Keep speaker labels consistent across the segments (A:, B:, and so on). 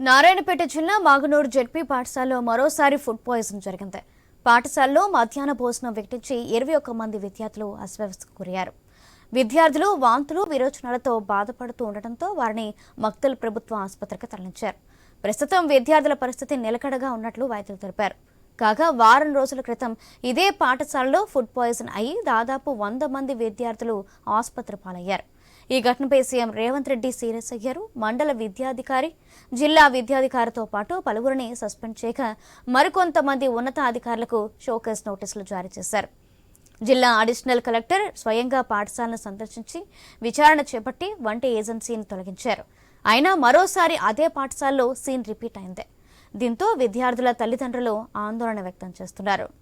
A: నారాయణపేట జిల్లా మాగనూరు జెడ్పీ పాఠశాలలో మరోసారి ఫుడ్ పాయిజన్ జరిగింది. పాఠశాలలో మధ్యాహ్న భోజనం వ్యక్తించి ఇరవై ఒక్క మంది విద్యార్థులు అస్వస్థకు గురయ్యారు. విద్యార్థులు వాంతులు విరోచనాలతో బాధపడుతూ ఉండటంతో వారిని మక్తల్ ప్రభుత్వ ఆసుపత్రికి తరలించారు. ప్రస్తుతం విద్యార్థుల పరిస్థితి నిలకడగా ఉన్నట్లు వైద్యులు తెలిపారు. కాగా వారం రోజుల క్రితం ఇదే పాఠశాలలో ఫుడ్ పాయిజన్ అయి దాదాపు వంద మంది విద్యార్థులు ఆసుపత్రి పాలయ్యారు. ఈ ఘటనపై సీఎం రేవంత్ రెడ్డి సీరియస్ అయ్యారు. మండల విద్యాధికారి జిల్లా విద్యాధికారితో పాటు పలువురిని సస్పెండ్ చేయక మరికొంతమంది ఉన్నతాధికారులకు షోకేస్ నోటీసులు జారీ చేశారు. జిల్లా అడిషనల్ కలెక్టర్ స్వయంగా పాఠశాలను సందర్శించి విచారణ చేపట్టి వంటి ఏజెన్సీని తొలగించారు. అయినా మరోసారి అదే పాఠశాలలో సీన్ రిపీట్ అయింది. దీంతో విద్యార్థుల తల్లిదండ్రులు ఆందోళన వ్యక్తం చేస్తున్నారు.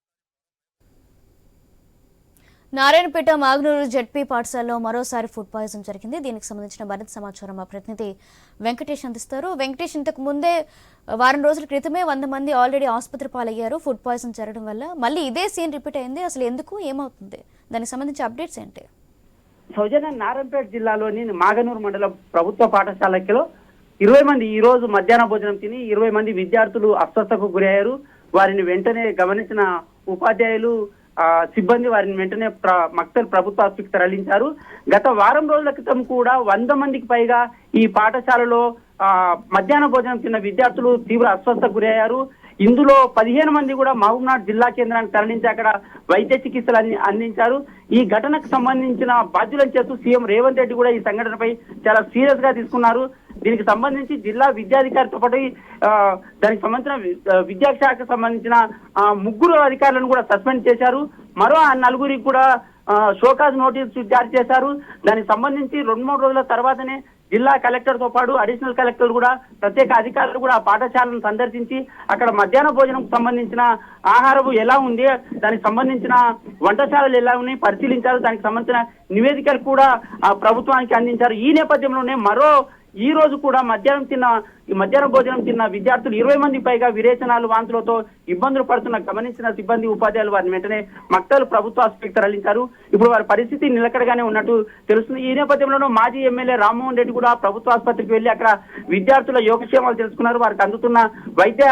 A: నారాయణపేట మాగ్నూరు జడ్పీ పాఠశాలలో మరోసారి ఫుడ్ పాయిజన్ జరిగింది. దీనికి సంబంధించిన మరింత సమాచారం మా ప్రతినిధి వెంకటేష్ అందిస్తారు. వెంకటేష్ ఇంతకు ముందే వారం రోజుల క్రితమే వంద మంది ఆల్రెడీ ఆసుపత్రి పాలయ్యారు. ఫుడ్ పాయిజన్ జరగడం వల్ల మళ్ళీ ఇదే సీన్ రిపీట్ అయింది. అసలు ఎందుకు ఏమవుతుంది? దానికి సంబంధించి అప్డేట్స్ ఏంటి?
B: సౌజన్య నారాయణపేట జిల్లాలోని మాగనూరు మండలం ప్రభుత్వ పాఠశాలలో ఇరవై మంది ఈ రోజు మధ్యాహ్న భోజనం తిని ఇరవై మంది విద్యార్థులు అస్వస్థకు గురయ్యారు. వారిని వెంటనే గమనించిన ఉపాధ్యాయులు సిబ్బంది వారిని వెంటనే మక్తల్ ప్రభుత్వ ఆసుపత్రికి తరలించారు. గత వారం రోజుల క్రితం కూడా వంద మందికి పైగా ఈ పాఠశాలలో ఆ, మధ్యాహ్న భోజనం తిన్న విద్యార్థులు తీవ్ర అస్వస్థకు గురయ్యారు. ఇందులో పదిహేను మంది కూడా మహబూబ్నాథ్ జిల్లా కేంద్రానికి తరలించి అక్కడ వైద్య చికిత్సలు అన్ని అందించారు. ఈ ఘటనకు సంబంధించిన బాధ్యులను చేస్తూ సీఎం రేవంత్ రెడ్డి కూడా ఈ సంఘటనపై చాలా సీరియస్గా తీసుకున్నారు. దీనికి సంబంధించి జిల్లా విద్యాధికారితో పాటు దానికి సంబంధించిన విద్యాశాఖకు సంబంధించిన ముగ్గురు అధికారులను కూడా సస్పెండ్ చేశారు. మరో ఆ నలుగురికి కూడా షోకాజ్ నోటీసు జారీ చేశారు. దానికి సంబంధించి రెండు మూడు రోజుల తర్వాతనే జిల్లా కలెక్టర్తో పాటు అడిషనల్ కలెక్టర్ కూడా ప్రత్యేక అధికారులు కూడా ఆ పాఠశాలను సందర్శించి అక్కడ మధ్యాహ్న భోజనం సంబంధించిన ఆహారం ఎలా ఉంది దానికి సంబంధించిన వంటశాలలు ఎలా ఉన్నాయి పరిశీలించారు. దానికి సంబంధించిన నివేదికలు కూడా ఆ ప్రభుత్వానికి అందించారు. ఈ నేపథ్యంలోనే మరో ఈ రోజు కూడా మధ్యాహ్నం తిన్న ఈ మధ్యాహ్నం భోజనం తిన్న విద్యార్థులు ఇరవై మంది పైగా విరేచనాలు వాంతులతో ఇబ్బందులు పడుతున్న గమనించిన సిబ్బంది ఉపాధ్యాయులు వారిని వెంటనే మక్తలు ప్రభుత్వ ఆసుపత్రికి తరలించారు. ఇప్పుడు వారి పరిస్థితి నిలకడగానే ఉన్నట్టు తెలుస్తుంది. ఈ నేపథ్యంలోనూ మాజీ ఎమ్మెల్యే రామ్మోహన్ రెడ్డి కూడా ప్రభుత్వ ఆసుపత్రికి వెళ్ళి అక్కడ విద్యార్థుల యోగక్షేమాలు తెలుసుకున్నారు. వారికి అందుతున్న వైద్య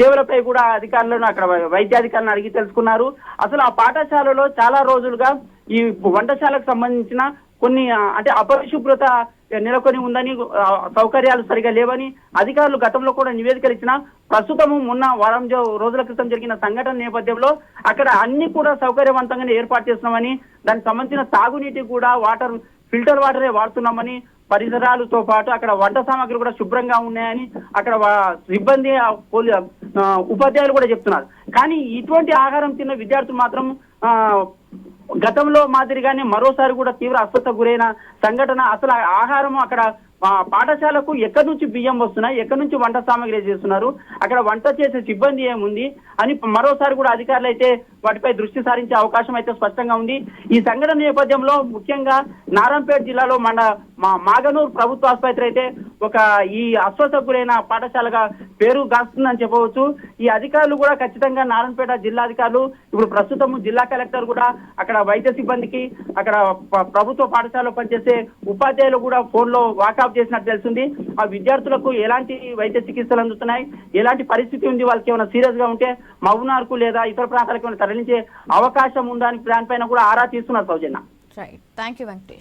B: సేవలపై కూడా అధికారులను అక్కడ వైద్యాధికారులను అడిగి తెలుసుకున్నారు. అసలు ఆ పాఠశాలలో చాలా రోజులుగా ఈ వంటశాలకు సంబంధించిన కొన్ని అంటే అపరిశుభ్రత నెలకొని ఉందని సౌకర్యాలు సరిగా లేవని అధికారులు గతంలో కూడా నివేదికలు ఇచ్చిన ప్రస్తుతము మొన్న వారం రోజుల క్రితం జరిగిన సంఘటన నేపథ్యంలో అక్కడ అన్ని కూడా సౌకర్యవంతంగానే ఏర్పాటు చేస్తున్నామని దానికి సంబంధించిన తాగునీటి కూడా వాటర్ ఫిల్టర్ వాటరే వాడుతున్నామని పరిసరాలతో పాటు అక్కడ వంట సామాగ్రి కూడా శుభ్రంగా ఉన్నాయని అక్కడ సిబ్బంది పోలీ- ఉపాధ్యాయులు కూడా చెప్తున్నారు. కానీ ఇటువంటి ఆహారం తిన్న విద్యార్థులు మాత్రం ఆ, గతంలో మాదిరిగానే మరోసారి కూడా తీవ్ర అస్వస్థ గురైన సంఘటన అసలు ఆహారం అక్కడ పాఠశాలకు ఎక్కడి నుంచి బియ్యం వస్తున్నాయి ఎక్కడి నుంచి వంట సామాగ్రి చేస్తున్నారు అక్కడ వంట చేసే సిబ్బంది ఏముంది అని మరోసారి కూడా అధికారులు అయితే వాటిపై దృష్టి సారించే అవకాశం అయితే స్పష్టంగా ఉంది. ఈ సంఘటన నేపథ్యంలో ముఖ్యంగా నారాయణపేట జిల్లాలో మన మా మాగనూరు ప్రభుత్వ ఆసుపత్రి అయితే ఒక ఈ అస్వస్థ గురైన పాఠశాలగా పేరు గాస్తుందని చెప్పవచ్చు. ఈ అధికారులు కూడా ఖచ్చితంగా నారాయణపేట జిల్లా అధికారులు ఇప్పుడు ప్రస్తుతం జిల్లా కలెక్టర్ కూడా అక్కడ వైద్య సిబ్బందికి అక్కడ ప్రభుత్వ పాఠశాలలో పనిచేసే ఉపాధ్యాయులు కూడా ఫోన్లో వాకప్ చేసినట్టు తెలిసింది. ఆ విద్యార్థులకు ఎలాంటి వైద్య చికిత్సలు అందుతున్నాయి? ఎలాంటి పరిస్థితి ఉంది? వాళ్ళకి ఏమైనా సీరియస్గా ఉంటే మౌనార్కు లేదా ఇతర ప్రాంతాలకు ఏమైనా తరలించే అవకాశం ఉందా అని దానిపైన కూడా ఆరా తీస్తున్నారు Soujanya.
A: Right thank you Venkatesh